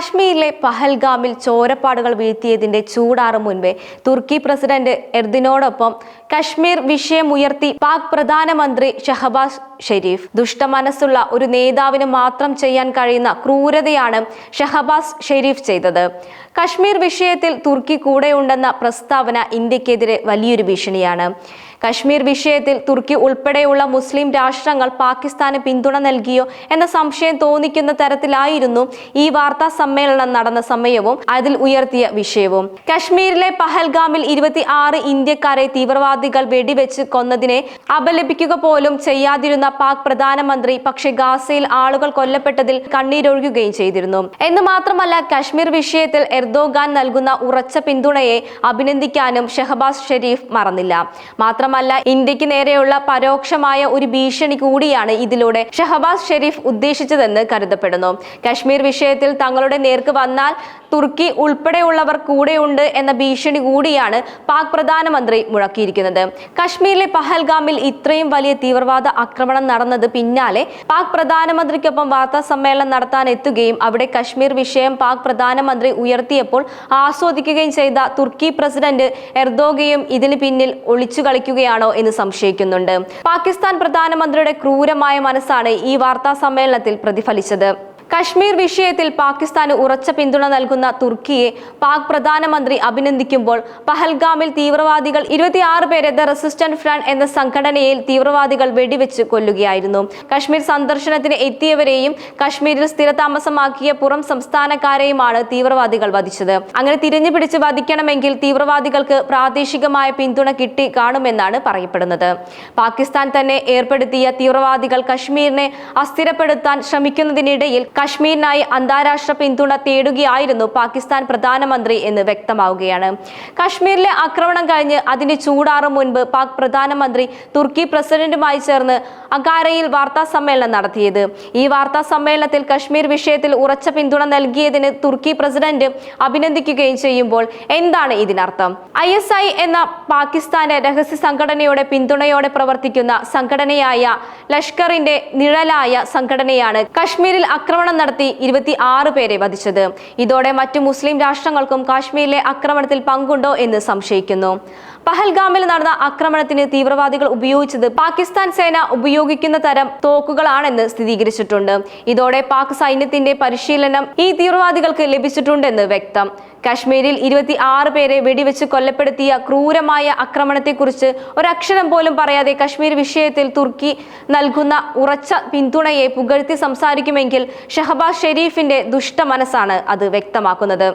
കാശ്മീരിലെ പഹൽഗാമിൽ ചോരപ്പാടുകൾ വീഴ്ത്തിയതിന്റെ ചൂടാറും മുൻപേ തുർക്കി പ്രസിഡന്റ് എർദിനോടൊപ്പം കശ്മീർ വിഷയമുയർത്തി പാക് പ്രധാനമന്ത്രി ഷഹബാസ് ഷെരീഫ്. ദുഷ്ടമനസ്സുള്ള ഒരു നേതാവിന് മാത്രം ചെയ്യാൻ കഴിയുന്ന ക്രൂരതയാണ് ഷഹബാസ് ഷെരീഫ് ചെയ്തത്. കശ്മീർ വിഷയത്തിൽ തുർക്കി കൂടെയുണ്ടെന്ന പ്രസ്താവന ഇന്ത്യക്കെതിരെ വലിയൊരു ഭീഷണിയാണ്. കശ്മീർ വിഷയത്തിൽ തുർക്കി ഉൾപ്പെടെയുള്ള മുസ്ലിം രാഷ്ട്രങ്ങൾ പാകിസ്ഥാന് പിന്തുണ നൽകിയോ എന്ന സംശയം തോന്നിക്കുന്ന തരത്തിലായിരുന്നു ഈ വാർത്താ സമ്മേളനം നടന്ന സമയവും അതിൽ ഉയർത്തിയ വിഷയവും. കശ്മീരിലെ പഹൽഗാമിൽ ഇരുപത്തി ആറ് ഇന്ത്യക്കാരെ തീവ്രവാദികൾ വെടിവെച്ച് കൊന്നതിനെ അപലപിക്കുക പോലും ചെയ്യാതിരുന്ന പാക് പ്രധാനമന്ത്രി പക്ഷേ ഗാസയിൽ ആളുകൾ കൊല്ലപ്പെട്ടതിൽ കണ്ണീരൊഴുകുകയും ചെയ്തിരുന്നു. എന്ന് മാത്രമല്ല കശ്മീർ വിഷയത്തിൽ എർദോഗാൻ നൽകുന്ന ഉറച്ച പിന്തുണയെ അഭിനന്ദിക്കാനും ഷെഹബാസ് ഷെരീഫ് മറന്നില്ല. മാത്രമല്ല ഇന്ത്യയ്ക്ക് നേരെയുള്ള പരോക്ഷമായ ഒരു ഭീഷണി കൂടിയാണ് ഇതിലൂടെ ഷഹബാസ് ഷെരീഫ് ഉദ്ദേശിച്ചതെന്ന് കരുതപ്പെടുന്നു. കശ്മീർ വിഷയത്തിൽ തങ്ങളുടെ നേർക്ക് വന്നാൽ തുർക്കി ഉൾപ്പെടെയുള്ളവർ കൂടെയുണ്ട് എന്ന ഭീഷണി കൂടിയാണ് പാക് പ്രധാനമന്ത്രി മുഴക്കിയിരിക്കുന്നത്. കശ്മീരിലെ പഹൽഗാമിൽ ഇത്രയും വലിയ തീവ്രവാദ ആക്രമണം നടന്നത് പിന്നാലെ പാക് പ്രധാനമന്ത്രിക്കൊപ്പം വാർത്താ സമ്മേളനം നടത്താൻ എത്തുകയും അവിടെ കശ്മീർ വിഷയം പാക് പ്രധാനമന്ത്രി ഉയർത്തിയപ്പോൾ ആസ്വദിക്കുകയും ചെയ്ത തുർക്കി പ്രസിഡന്റ് എർദോഗയും ഇതിന് പിന്നിൽ ഒളിച്ചു കളിക്കുകയാണോ എന്ന് സംശയിക്കുന്നുണ്ട്. പാകിസ്ഥാൻ പ്രധാനമന്ത്രിയുടെ ക്രൂരമായ മനസ്സാണ് ഈ വാർത്താ സമ്മേളനത്തിൽ പ്രതിഫലിച്ചത്. കശ്മീർ വിഷയത്തിൽ പാകിസ്ഥാന് ഉറച്ച പിന്തുണ നൽകുന്ന തുർക്കിയെ പാക് പ്രധാനമന്ത്രി അഭിനന്ദിക്കുമ്പോൾ പഹൽഗാമിൽ തീവ്രവാദികൾ ഇരുപത്തിയാറ് പേരെ ദ റെസിസ്റ്റന്റ് ഫ്രണ്ട് എന്ന സംഘടനയിൽ തീവ്രവാദികൾ വെടിവെച്ച് കൊല്ലുകയായിരുന്നു. കശ്മീർ സന്ദർശനത്തിന് എത്തിയവരെയും കശ്മീരിൽ സ്ഥിരതാമസമാക്കിയ പുറം സംസ്ഥാനക്കാരെയുമാണ് തീവ്രവാദികൾ വധിച്ചത്. അങ്ങനെ തിരിഞ്ഞു പിടിച്ച് വധിക്കണമെങ്കിൽ തീവ്രവാദികൾക്ക് പ്രാദേശികമായ പിന്തുണ കിട്ടി കാണുമെന്നാണ് പറയപ്പെടുന്നത്. പാകിസ്ഥാൻ തന്നെ ഏർപ്പെടുത്തിയ തീവ്രവാദികൾ കശ്മീരിനെ അസ്ഥിരപ്പെടുത്താൻ ശ്രമിക്കുന്നതിനിടയിൽ കശ്മീരിനായി അന്താരാഷ്ട്ര പിന്തുണ തേടുകയായിരുന്നു പാകിസ്ഥാൻ പ്രധാനമന്ത്രി എന്ന് വ്യക്തമാവുകയാണ്. കാശ്മീരിലെ ആക്രമണം കഴിഞ്ഞ് അതിന്റെ ചൂടാറും മുൻപ് പാക് പ്രധാനമന്ത്രി തുർക്കി പ്രസിഡന്റുമായി ചേർന്ന് അകാരയിൽ വാർത്താ സമ്മേളനം നടത്തിയത്. ഈ വാർത്താ സമ്മേളനത്തിൽ കശ്മീർ വിഷയത്തിൽ ഉറച്ച പിന്തുണ നൽകിയതിന് തുർക്കി പ്രസിഡന്റ് അഭിനന്ദിക്കുകയും ചെയ്യുമ്പോൾ എന്താണ് ഇതിനർത്ഥം? ഐ എസ് ഐ എന്ന പാകിസ്ഥാന്റെ രഹസ്യ സംഘടനയുടെ പിന്തുണയോടെ പ്രവർത്തിക്കുന്ന സംഘടനയായ ലഷ്കറിന്റെ നിഴലായ സംഘടനയാണ് കശ്മീരിൽ ആക്രമണം നടത്തി ഇരുപത്തി ആറ് പേരെ വധിച്ചത്. ഇതോടെ മറ്റു മുസ്ലിം രാഷ്ട്രങ്ങൾക്കും കാശ്മീരിലെ ആക്രമണത്തിൽ പങ്കുണ്ടോ എന്ന് സംശയിക്കുന്നു. പഹൽഗാമിൽ നടന്ന ആക്രമണത്തിന് തീവ്രവാദികൾ ഉപയോഗിച്ചത് പാകിസ്ഥാൻ സേന ഉപയോഗിക്കുന്ന തരം തോക്കുകളാണെന്ന് സ്ഥിരീകരിച്ചിട്ടുണ്ട്. ഇതോടെ പാക് സൈന്യത്തിന്റെ പരിശീലനം ഈ തീവ്രവാദികൾക്ക് ലഭിച്ചിട്ടുണ്ടെന്ന് വ്യക്തം. കശ്മീരിൽ ഇരുപത്തി ആറ് പേരെ വെടിവെച്ച് കൊല്ലപ്പെടുത്തിയ ക്രൂരമായ ആക്രമണത്തെക്കുറിച്ച് ഒരക്ഷരം പോലും പറയാതെ കശ്മീർ വിഷയത്തിൽ തുർക്കി നൽകുന്ന ഉറച്ച പിന്തുണയെ പുകഴ്ത്തി സംസാരിക്കുമെങ്കിൽ ഷഹബാസ് ഷെരീഫിന്റെ ദുഷ്ട മനസ്സാണ് അത് വ്യക്തമാക്കുന്നത്.